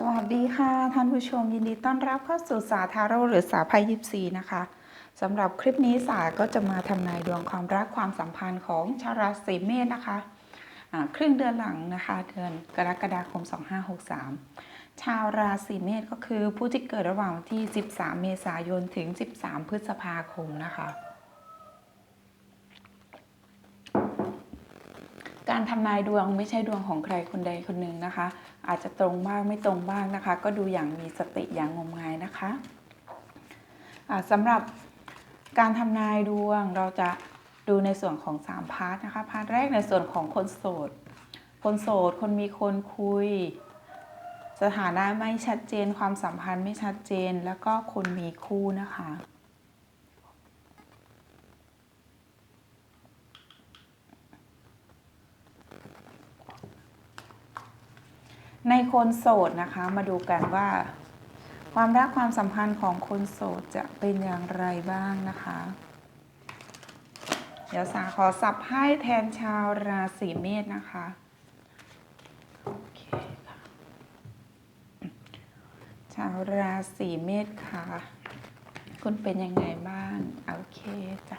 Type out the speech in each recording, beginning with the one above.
สวัสดีค่ะท่านผู้ชมยินดีต้อนรับเข้าสู่สาทาโร่หรือสาภัยยิปซีนะคะสำหรับคลิปนี้สาก็จะมาทำนายดวงความรักความสัมพันธ์ของชาวราศีเมษนะคะอ่าครึ่งเดือนหลังนะคะ เดือนกรกฎาคม 2563 ชาวราศีเมษก็คือผู้ที่เกิดระหว่างวันที่ 13 เมษายนถึง 13 พฤษภาคมนะคะ การทำนายดวงไม่ใช่ดวงของใครคนใดคนหนึ่งนะคะ อาจจะตรงบ้างไม่ตรงบ้างนะคะ ก็ดูอย่างมีสติอย่างงมงายนะคะสำหรับการทำนายดวงเราจะดูในส่วนของ 3 พาร์ทนะคะพาร์ทแรกในส่วนของคนโสด คนโสด คนมีคนคุย สถานะไม่ชัดเจนความสัมพันธ์ไม่ชัดเจน แล้วก็คนมีคู่นะคะ ในคนโสดนะคะ มาดูกันว่า ความรักความสัมพันธ์ของคนโสดจะเป็นอย่างไรบ้างนะคะ เดี๋ยวสาขอสับไพ่แทนชาวราศีเมษนะคะโอเคค่ะชาวราศีเมษค่ะ คุณเป็นยังไงบ้างโอเคจ้ะ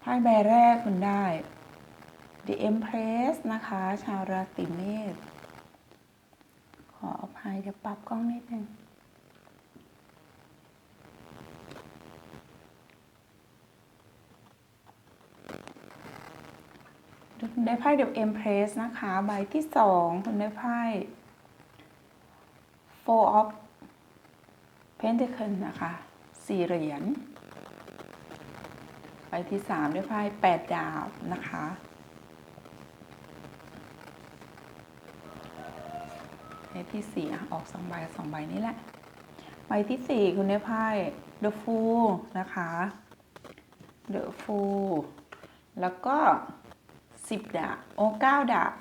ไพ่ใบแรกคุณได้ The Empress นะคะ ชาวราศีเมษขออภัยเดี๋ยวปรับกล้องนิดนึงได้ไพ่ The Empress นะคะ ใบที่สองคุณได้ไพ่ Four of Pentacles นะคะสี่เหรียญใบที่สามได้ไพ่แปดดาบนะคะ ใบที่สี่ออกสองใบสองใบนี้แหละ ใบที่สี่คุณได้ไพ่ The Fool นะคะ The Fool แล้วก็สิบดาบโอ้เก้าดาบ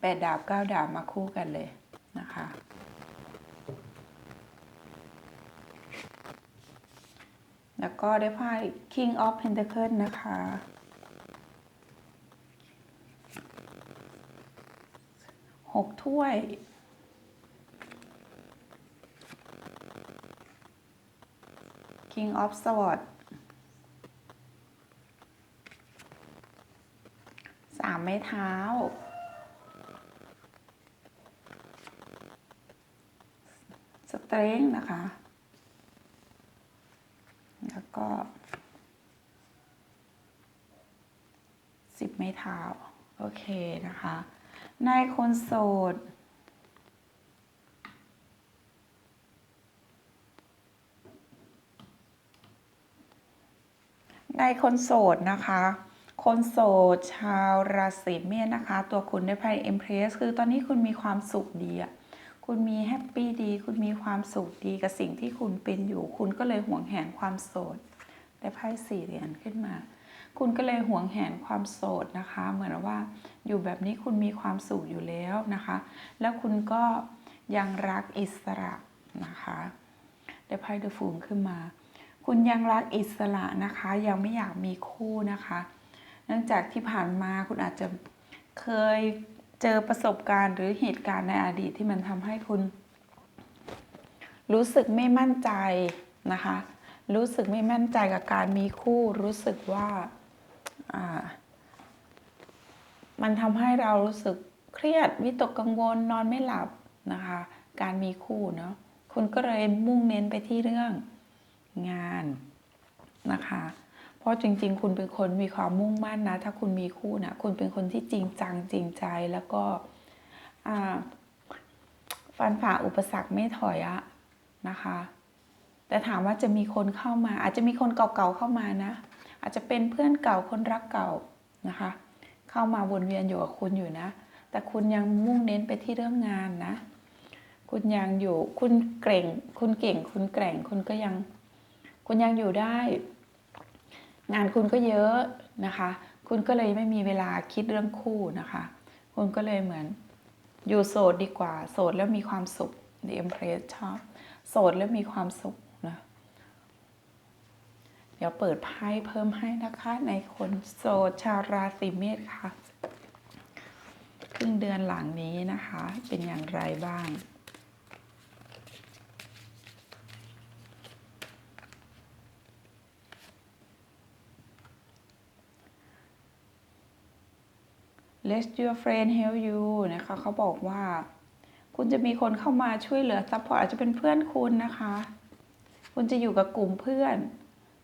แปดดาบเก้าดาบมาคู่กันเลยนะคะ แล้วก็ได้ไพ่ King of Pentacles นะคะหกถ้วย King of Swords สามไม้เท้า สเตรงนะคะ แล้วก็สิบไม้เท้า โอเคนะคะในคนโสด ในคนโสดนะคะ คนโสดชาวราศีเมษนะคะ ตัวคุณได้ไพ่เอ็มเพรสคือตอนนี้คุณมีความสุขดีอะคุณมีแฮปปี้ดี คุณมีความสุขดีกับสิ่งที่คุณเป็นอยู่ คุณก็เลยห่วงแหนความโสด ได้ไพ่สี่เหรียญขึ้นมา คุณก็เลยห่วงแหนความโสดนะคะ เหมือนว่าอยู่แบบนี้คุณมีความสุขอยู่แล้วนะคะ แล้วคุณก็ยังรักอิสระนะคะ ได้ไพ่เดอะฟูลขึ้นมา คุณยังรักอิสระนะคะ ยังไม่อยากมีคู่นะคะ เนื่องจากที่ผ่านมาคุณอาจจะเคยเจอประสบการณ์หรือเหตุการณ์ในอดีตที่มันทำให้คุณ รู้สึกไม่มั่นใจนะคะ รู้สึกไม่มั่นใจกับการมีคู่ รู้สึกว่ามันทำให้เรารู้สึกเครียดวิตกกังวลนอนไม่หลับนะคะ การมีคู่เนาะคุณก็เลยมุ่งเน้นไปที่เรื่อง งานนะคะ เพราะจริง ๆ คุณเป็นคนมีความมุ่งมั่นนะ ถ้าคุณมีคู่นะคุณเป็นคนที่จริงจังจริงใจแล้วก็ฟันฝ่าอุปสรรคไม่ถอยอะนะคะ แต่ถามว่าจะมีคนเข้ามา อาจจะมีคนเก่าๆเข้ามานะ อาจจะเป็นเพื่อนเก่าคนรักเก่านะคะ เข้ามาวนเวียนอยู่กับคุณอยู่นะ แต่คุณยังมุ่งเน้นไปที่เรื่องงานนะ คุณยังอยู่คุณเก่ง คุณเก่ง คุณแกร่งคุณก็ยัง คุณยังอยู่ได้ งานคุณก็เยอะนะคะ คุณก็เลยไม่มีเวลาคิดเรื่องคู่นะคะ คุณก็เลยเหมือนอยู่โสดดีกว่า โสดแล้วมีความสุข The Empress ชอบ โสดแล้วมีความสุขนะ เดี๋ยวเปิดไพ่เพิ่มให้นะคะ ในคนโสดชาวราศีเมษค่ะ ครึ่งเดือนหลังนี้นะคะ เป็นอย่างไรบ้าง Let your friend help you นะคะเขาบอกว่า คุณจะมีคนเข้ามาช่วยเหลือซัพพอร์ตอาจจะเป็นเพื่อนคุณนะคะ คุณจะอยู่กับกลุ่มเพื่อน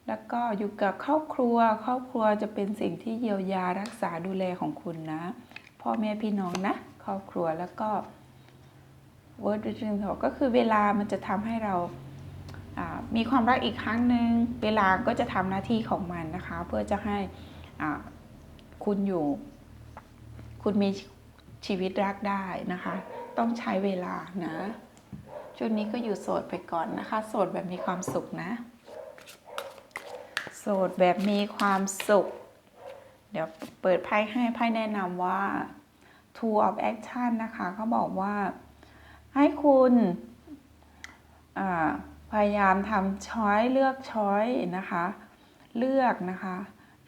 แล้วก็อยู่กับครอบครัว ครอบครัวจะเป็นสิ่งที่เยียวยารักษาดูแลของคุณนะ พ่อแม่พี่น้องนะ ครอบครัวแล้วก็ word within ก็คือเวลามันจะทำให้เรามีความรักอีกครั้งหนึ่งเวลาก็จะทำหน้าที่ของมันนะคะ เพื่อจะให้คุณอยู่ คุณมีชีวิตรักได้นะคะ ต้องใช้เวลานะช่วงนี้ก็อยู่โสดไปก่อนนะคะ โสดแบบมีความสุขนะ โสดแบบมีความสุข เดี๋ยวเปิดไพ่ให้ไพ่แนะนำว่า Two of Action นะคะเขาบอกว่า ให้คุณพยายามทำช้อยเลือกช้อยนะคะ เลือกนะคะ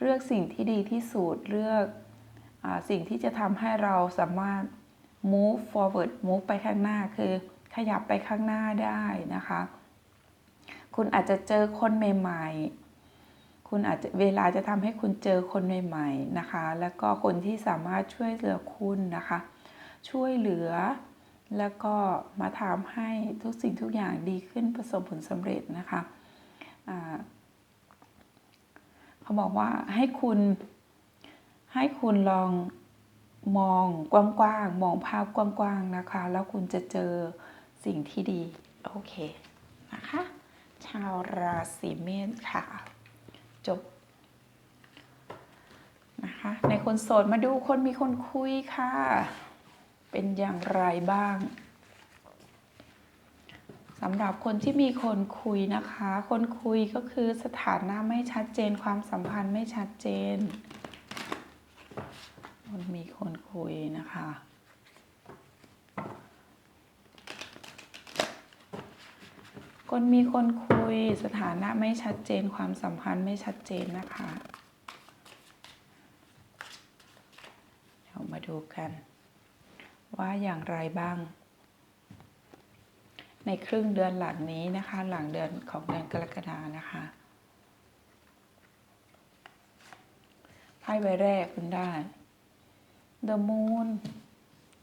เลือกสิ่งที่ดีที่สุดเลือก สิ่งที่จะทำให้เราสามารถ move forward move ไปข้างหน้าคือขยับไปข้างหน้าได้นะคะ คุณอาจจะเจอคนใหม่ ๆ คุณอาจจะเวลาจะทำให้คุณเจอคนใหม่ ๆ นะคะ แล้วก็คนที่สามารถช่วยเหลือคุณนะคะ ช่วยเหลือ แล้วก็มาทำให้ทุกสิ่งทุกอย่างดีขึ้นประสบผลสำเร็จนะคะเขาบอกว่าให้คุณ ให้คุณลองมองกว้างๆ มองภาพกว้างๆ นะคะ แล้วคุณจะเจอสิ่งที่ดี โอเค นะคะ ชาวราศีเมษค่ะ จบ นะคะ ในคนโสดมาดูคนมีคนคุยค่ะ เป็นอย่างไรบ้างสำหรับคนที่มีคนคุยนะคะ คนคุยก็คือสถานะไม่ชัดเจน ความสัมพันธ์ไม่ชัดเจน คนมีคนคุยนะคะคนมีคนคุยสถานะไม่ชัดเจนความสัมพันธ์ไม่ชัดเจนนะคะ เดี๋ยวมาดูกัน ว่าอย่างไรบ้าง ในครึ่งเดือนหลังนี้นะคะ หลังเดือนของเดือนกรกฎานะคะไพ่ใบแรกคุณได้ The Moon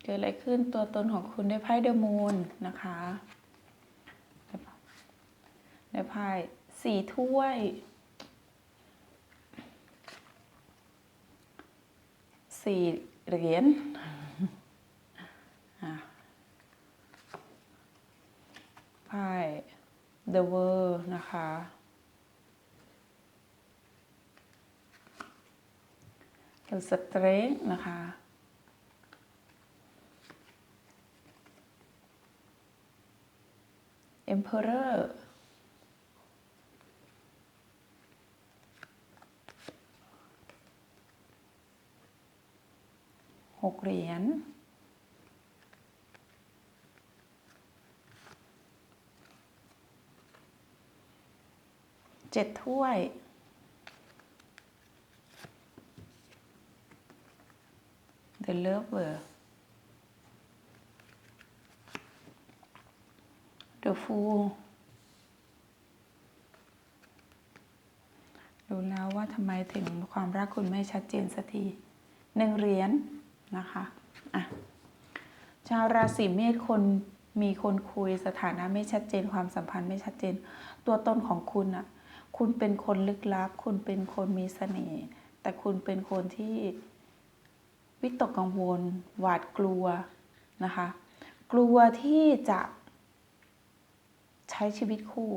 เกิดอะไรขึ้นตัวตนของคุณได้ไพ่ The Moon นะคะได้ไพ่สี่ถ้วย สี่เหรียญไพ่ The World นะคะ The Strength นะคะ Emperor หกเหรียญ เจ็ดถ้วย The Lover The Fool รู้แล้วว่าทำไมถึงความรักคุณไม่ชัดเจนสักทีหนึ่งเหรียญนะคะอะชาวราศีเมษคนมีคนคุยสถานะไม่ชัดเจนความสัมพันธ์ไม่ชัดเจน ตัวตนของคุณอะคุณเป็นคนลึกลับ คุณเป็นคนมีเสน่ห์แต่คุณเป็นคนที่วิตกกังวล หวาดกลัวนะคะ กลัวที่จะ ใช้ชีวิตคู่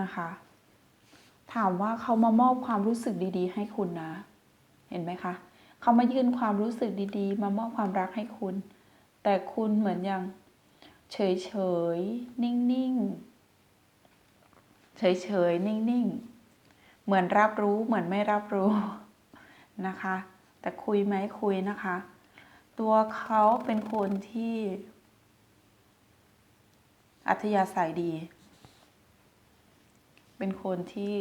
นะคะ ถามว่าเขามามอบความรู้สึกดี ๆ ให้คุณนะ เห็นไหมคะเขามายื่นความรู้สึกดีๆ มามอบความรักให้คุณ แต่คุณเหมือนอย่างเฉยๆนิ่งๆ เฉยๆนิ่งๆ เหมือนรับรู้เหมือนไม่รับรู้นะคะ แต่คุยไหมคุยนะคะ ตัวเขาเป็นคนที่ อัธยาศัยดี เป็นคนที่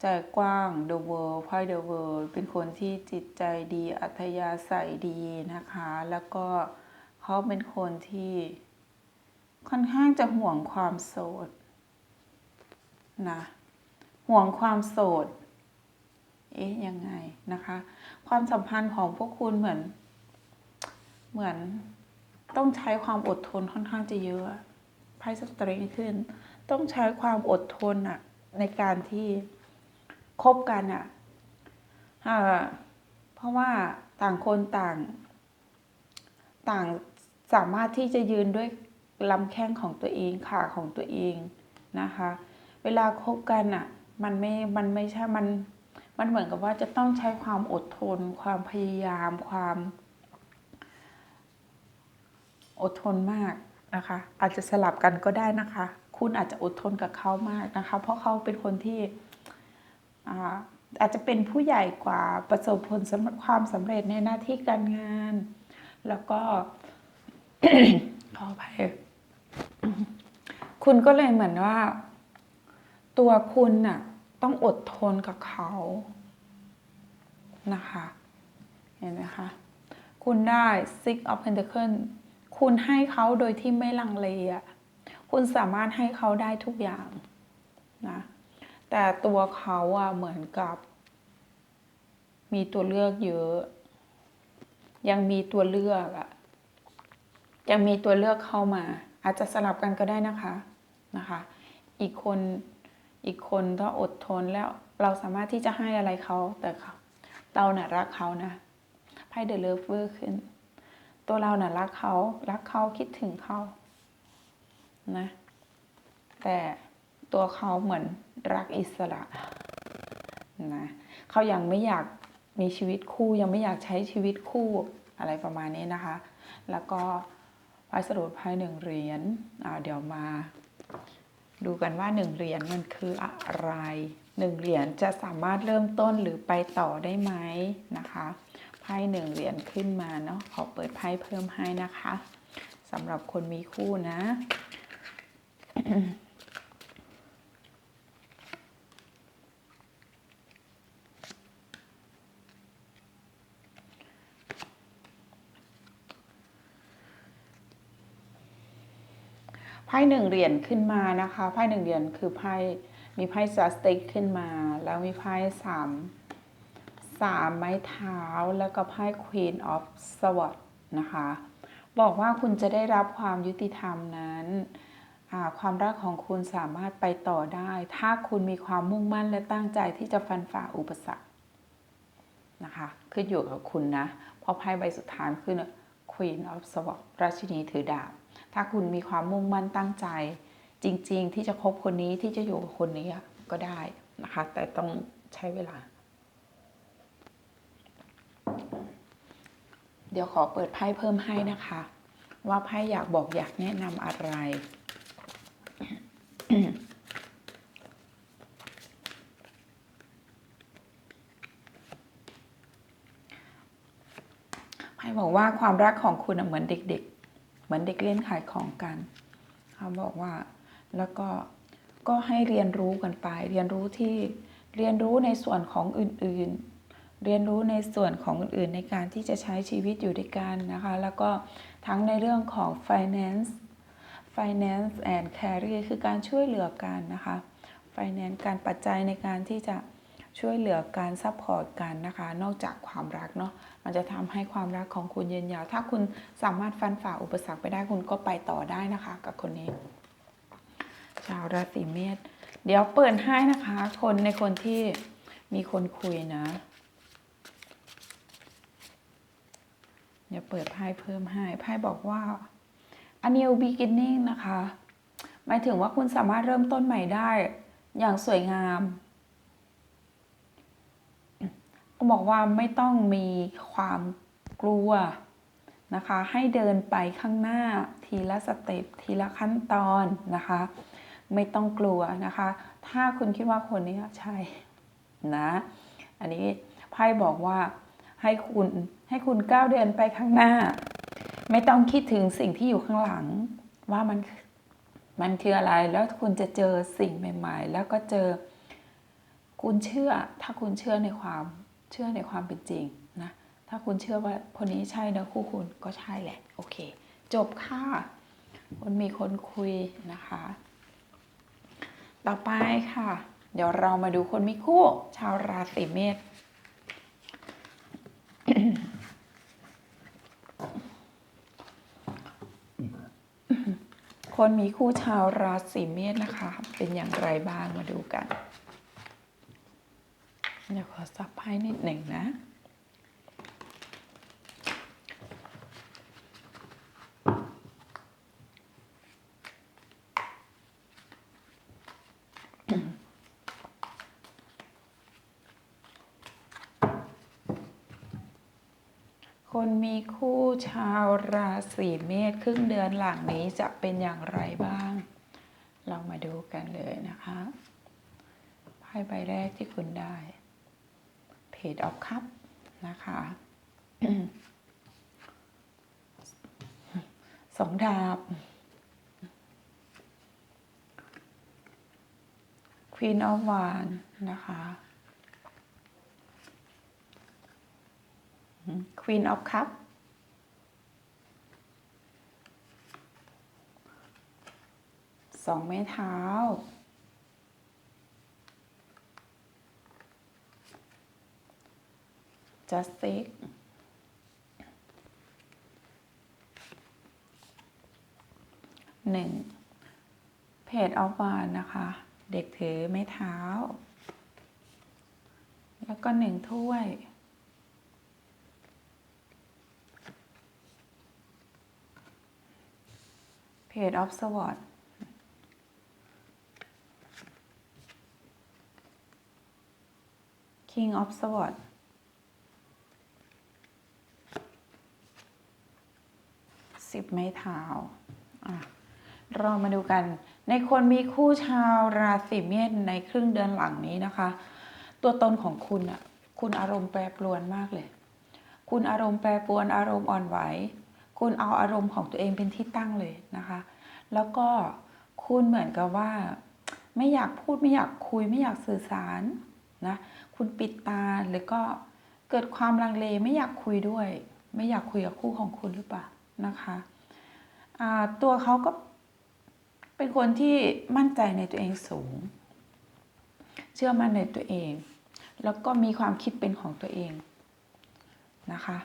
ใจกว้าง the world ไพ่ the world เป็นคนที่จิตใจดี อัธยาศัยดีนะคะ แล้วก็เขาเป็นคนที่ค่อนข้างจะห่วงความโสดนะห่วงความโสด เอ๊ะยังไงนะคะ ความสัมพันธ์ของพวกคุณเหมือน เหมือนต้องใช้ความอดทนค่อนข้างจะเยอะ ไพ่สตรีขึ้น ต้องใช้ความอดทนอะในการที่คบกันอะอ่าเพราะว่าต่างคนต่าง ต่างสามารถที่จะยืนด้วยลำแข้งของตัวเองขาของตัวเองนะคะ เวลาคบกันอะมันไม่ มันไม่ใช่ มัน มันเหมือนกับว่าจะต้องใช้ความอดทน ความพยายาม ความ อดทนมาก นะคะ อาจจะสลับกันก็ได้นะคะ คุณอาจจะอดทนกับเขามากนะคะ เพราะเขาเป็นคนที่อาอาจจะเป็นผู้ใหญ่กว่าประสบผลสำความสำเร็จในหน้าที่การงาน แล้วก็ขออภัยคุณก็เลยเหมือนว่า ตัวคุณน่ะต้องอดทนกับเขานะคะ เห็นไหมคะ คุณได้ six of pentacles คุณให้เขาโดยที่ไม่ลังเลอะคุณสามารถให้เขาได้ทุกอย่างนะแต่ตัวเขาอะเหมือนกับ มีตัวเลือกเยอะ ยังมีตัวเลือกอะยังมีตัวเลือกเข้ามา อาจจะสลับกันก็ได้นะคะนะคะ อีกคนอีกคนถ้าอดทนแล้วเราสามารถที่จะให้อะไรเขาแต่เขาเราน่ะรักเขานะไพ่เดอะเลิฟเวอร์ขึ้น ตัวเราน่ะรักเขา รักเขาคิดถึงเขานะ แต่ตัวเขาเหมือนรักอิสระนะเขายังไม่อยากมีชีวิตคู่ยังไม่อยากใช้ชีวิตคู่อะไรประมาณนี้นะคะ แล้วก็ไพ่สรุปไพ่หนึ่งเหรียญเดี๋ยวมา ดูกันว่าหนึ่งเหรียญมันคืออะไรหนึ่งเหรียญจะสามารถเริ่มต้นหรือไปต่อได้ไหมนะคะ พ่หนึ่งเหรียญขึ้นมาเนาะขอเปิดไพ่เพิ่มให้นะคะสำหรับคนมีคู่นะไพ่หนึ่งเหรียญขึ้นมานะคะไพ่หนึ่งเหรียญคือไพ่มีไพ่ซัสติกขึ้นมา แล้วมีไพ่สาม สามไม้เท้าแล้วก็ไพ่ Queen of Swords นะคะ บอกว่าคุณจะได้รับความยุติธรรมนั้น ความรักของคุณสามารถไปต่อได้ ถ้าคุณมีความมุ่งมั่นและตั้งใจที่จะฟันฝ่าอุปสรรคนะคะขึ้นอยู่กับคุณนะ เพราะไพ่ใบสุดท้ายคือ Queen of Swords ราชินีถือดาบ ถ้าคุณมีความมุ่งมั่นตั้งใจ จริง ๆ ที่จะคบคนนี้ที่จะอยู่กับคนนี้ก็ได้นะคะ แต่ต้องใช้เวลา เดี๋ยวขอเปิดไพ่เพิ่มให้นะคะ ว่าไพ่อยากบอกอยากแนะนำอะไร ไพ่บอกว่าความรักของคุณเหมือนเด็ก ๆ เหมือนเด็กเล่นขายของกันเขาบอกว่าแล้วก็ก็ให้เรียนรู้กันไป เรียนรู้ที่เรียนรู้ในส่วนของอื่น ๆ เรียนรู้ในส่วนของอื่นๆในการที่จะใช้ชีวิตอยู่ด้วยกันนะคะ แล้วก็ทั้งในเรื่องของ finance finance and career คือการช่วยเหลือกันนะคะ finance การปัจจัยในการที่จะช่วยเหลือการซัพพอร์ตกันนะคะ นอกจากความรักเนาะ มันจะทำให้ความรักของคุณยืนยาว ถ้าคุณสามารถฟันฝ่าอุปสรรคไปได้คุณก็ไปต่อได้นะคะ กับคนนี้ ชาวราศีเมษ เดี๋ยวเปิดให้นะคะ คนในคนที่มีคนคุยนะ เดี๋ยวเปิดไพ่เพิ่มให้ไพ่บอกว่า a new beginning นะคะ หมายถึงว่าคุณสามารถเริ่มต้นใหม่ได้ อย่างสวยงามบอกว่าไม่ต้องมีความกลัวนะคะ ให้เดินไปข้างหน้าทีละสเต็ปทีละขั้นตอนนะคะ ไม่ต้องกลัวนะคะ ถ้าคุณคิดว่าคนนี้ใช่นะ อันนี้ไพ่บอกว่า ให้คุณให้คุณก้าวเดินไปข้างหน้า ไม่ต้องคิดถึงสิ่งที่อยู่ข้างหลัง ว่ามันมันคืออะไรแล้วคุณจะเจอสิ่งใหม่ ๆ แล้วก็เจอ คุณเชื่อ ถ้าคุณเชื่อในความเชื่อในความเป็นจริงนะถ้าคุณเชื่อว่าคนนี้ใช่เนอะคู่คุณก็ใช่แหละโอเค จบค่ะคนมีคนคุยนะคะ ต่อไปค่ะ เดี๋ยวเรามาดูคนมีคู่ ชาวราศีเมษ คนมีคู่ชาวราศีเมษนะคะ เป็นอย่างไรบ้างมาดูกัน เดี๋ยวขอซับไพ่นิดหนึ่งนะ คนมีคู่ชาวราศีเมษครึ่งเดือนหลังนี้จะเป็นอย่างไรบ้าง เรามาดูกันเลยนะคะไพ่ใบแรกที่คุณได้เพจออฟคัพนะคะสองดาบ Queen of w a n d นะคะ Queen of Cup สองไม้เท้า Justice หนึ่งเพจออฟวานนะคะ เด็กถือไม้เท้า แล้วก็หนึ่งถ้วย เพจออฟสวอตคิงออฟสวอตสิบไม้เท้าเรามาดูกัน ในคนมีคู่ชาวราศีเมษในครึ่งเดือนหลังนี้นะคะ ตัวตนของคุณอะคุณอารมณ์แปรปรวนมากเลย คุณอารมณ์แปรปรวนอารมณ์อ่อนไหว คุณเอาอารมณ์ของตัวเองเป็นที่ตั้งเลยนะคะ แล้วก็คุณเหมือนกับว่า ไม่อยากพูดไม่อยากคุยไม่อยากสื่อสารนะคุณปิดตาหรือก็เกิดความลังเลไม่อยากคุยด้วย ไม่อยากคุยกับคู่ของคุณหรือเปล่านะคะตัวเขาก็เป็นคนที่มั่นใจในตัวเองสูง เชื่อมั่นในตัวเอง แล้วก็มีความคิดเป็นของตัวเองนะคะ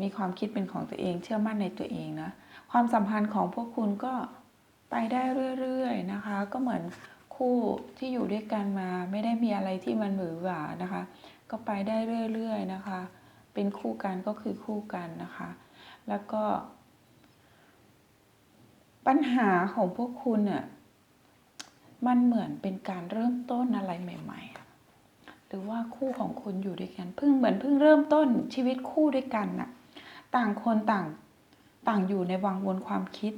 มีความคิดเป็นของตัวเอง เชื่อมั่นในตัวเองนะ ความสัมพันธ์ของพวกคุณก็ไปได้เรื่อยๆนะคะ ก็เหมือนคู่ที่อยู่ด้วยกันมา ไม่ได้มีอะไรที่มันหวือหวานะคะ ก็ไปได้เรื่อยๆนะคะ เป็นคู่กันก็คือคู่กันนะคะ แล้วก็ ปัญหาของพวกคุณเนี่ยมันเหมือนเป็นการเริ่มต้นอะไรใหม่ ๆ หรือว่าคู่ของคุณอยู่ด้วยกันเพิ่งเหมือนเพิ่งเริ่มต้นชีวิตคู่ด้วยกันน่ะ ต่างคนต่างต่างอยู่ในวังวนความคิด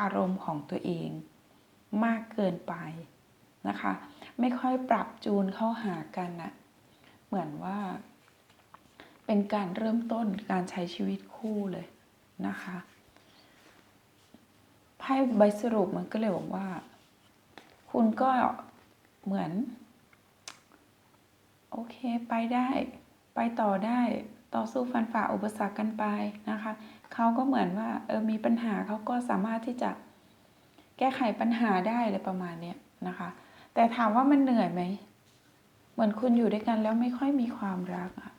อารมณ์ของตัวเอง มากเกินไปนะคะ ไม่ค่อยปรับจูนเข้าหากันน่ะเหมือนว่า เป็นการเริ่มต้นการใช้ชีวิตคู่เลยนะคะไพ่ใบสรุปมันก็เลยบอกว่า คุณก็เหมือน โอเคไปได้ ไปต่อได้ ต่อสู้ฟันฝ่าอุปสรรคกันไปนะคะเขาก็เหมือนว่าเออมีปัญหาเขาก็สามารถที่จะแก้ไขปัญหาได้อะไรประมาณเนี้ยนะคะ แต่ถามว่ามันเหนื่อยไหมเหมือนคุณอยู่ด้วยกันแล้วไม่ค่อยมีความรักอะ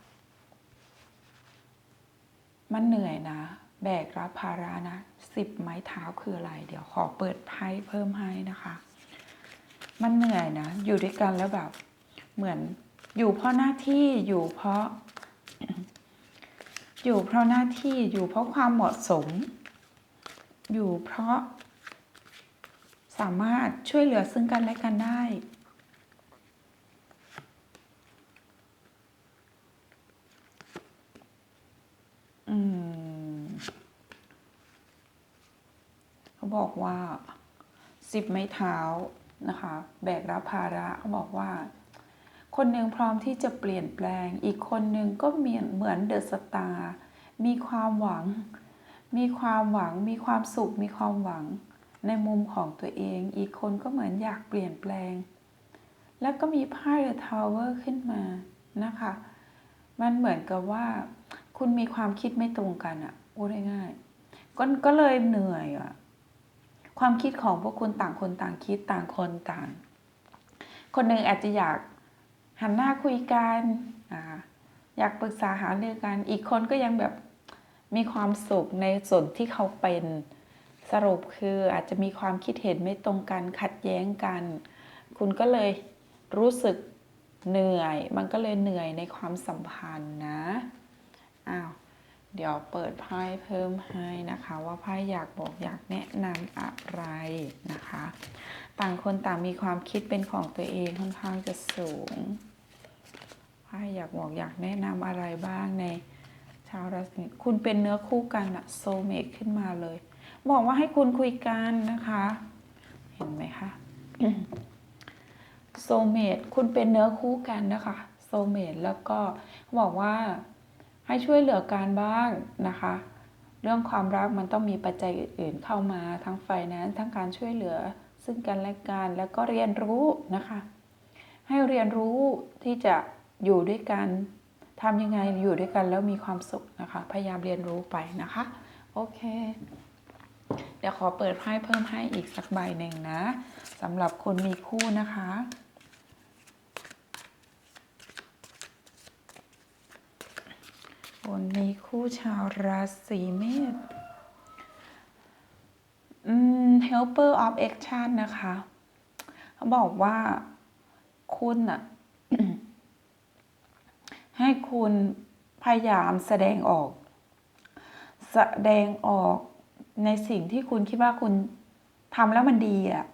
มันเหนื่อยนะ แบกรับภาระนะสิบไม้เท้าคืออะไร เดี๋ยวขอเปิดไพ่เพิ่มให้นะคะ มันเหนื่อยนะ อยู่ด้วยกันแล้วแบบ เหมือนอยู่เพราะหน้าที่อยู่เพราะ อยู่เพราะหน้าที่อยู่เพราะความเหมาะสม อยู่เพราะ สามารถช่วยเหลือซึ่งกันและกันได้ อืม เขาบอกว่าสิบไม้เท้านะคะ แบกรับภาระเขาบอกว่า คนหนึ่งพร้อมที่จะเปลี่ยนแปลง อีกคนหนึ่งก็เหมือนเหมือนเดอะสตาร์มีความหวัง มีความหวัง มีความสุข มีความหวัง ในมุมของตัวเอง อีกคนก็เหมือนอยากเปลี่ยนแปลง แล้วก็มีไพ่เดอะทาวเวอร์ขึ้นมานะคะ มันเหมือนกับว่า คุณมีความคิดไม่ตรงกันอะพูดง่ายๆก็ก็เลยเหนื่อยอะความคิดของพวกคุณต่างคนต่างคิดต่างคนต่าง คนหนึ่งอาจจะอยาก หันหน้าคุยกันออยากปรึกษาหารือกัน อีกคนก็ยังแบบมีความสุขในส่วนที่เขาเป็นสรุปคืออาจจะมีความคิดเห็นไม่ตรงกันขัดแย้งกัน คุณก็เลยรู้สึกเหนื่อย มันก็เลยเหนื่อยในความสัมพันธ์นะอ้าวเดี๋ยวเปิดไพ่เพิ่มให้นะคะ ว่าไพ่อยากบอกอยากแนะนำอะไรนะคะ ต่างคนต่างมีความคิดเป็นของตัวเองค่อนข้างจะสูง ไพ่อยากบอกอยากแนะนำอะไรบ้างในชาวราศีคุณเป็นเนื้อคู่กันอะโซเมตขึ้นมาเลย บอกว่าให้คุณคุยกันนะคะ เห็นไหมคะโซเมตคุณเป็นเนื้อคู่กันนะคะโซเมตแล้วก็บอกว่าให้ช่วยเหลือการบ้างนะคะ เรื่องความรักมันต้องมีปัจจัยอื่นๆเข้ามาทั้งไฟนนซ์ทั้งการช่วยเหลือซึ่งกันและกันแล้วก็เรียนรู้นะคะ ให้เรียนรู้ที่จะ อยู่ด้วยกันทำยังไงอยู่ด้วยกันแล้วมีความสุขนะคะ พยายามเรียนรู้ไปนะคะ โอเค เดี๋ยวขอเปิดไพ่เพิ่มให้อีกสักใบหนึ่งนะสำหรับคนมีคู่นะคะ คนมีคู่ชาวราศีเมษอืม helper of action นะคะ เขาบอกว่าคุณอะ ให้คุณพยายามแสดงออก แสดงออกในสิ่งที่คุณคิดว่าคุณทำแล้วมันดีอะ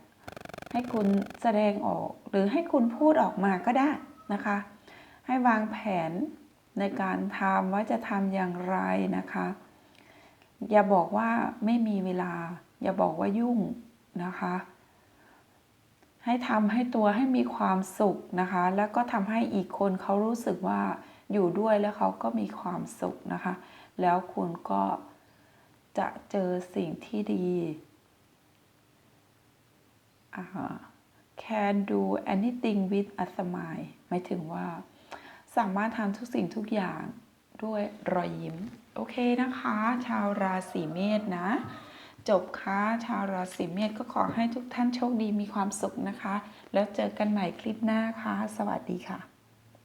ให้คุณแสดงออกหรือให้คุณพูดออกมาก็ได้นะคะ ให้วางแผนในการทำว่าจะทำอย่างไรนะคะ อย่าบอกว่าไม่มีเวลา อย่าบอกว่ายุ่งนะคะ ให้ทำให้ตัวให้มีความสุขนะคะ แล้วก็ทำให้อีกคนเขารู้สึกว่า อยู่ด้วยแล้วเขาก็มีความสุขนะคะ แล้วคุณก็จะเจอสิ่งที่ดี can do anything with a smile หมายถึงว่า สามารถทำทุกสิ่งทุกอย่างด้วยรอยยิ้ม โอเคนะคะ ชาวราศีเมษนะ จบค่ะชาวราศีเมษก็ขอให้ทุกท่านโชคดีมีความสุขนะคะ แล้วเจอกันใหม่คลิปหน้าค่ะ สวัสดีค่ะ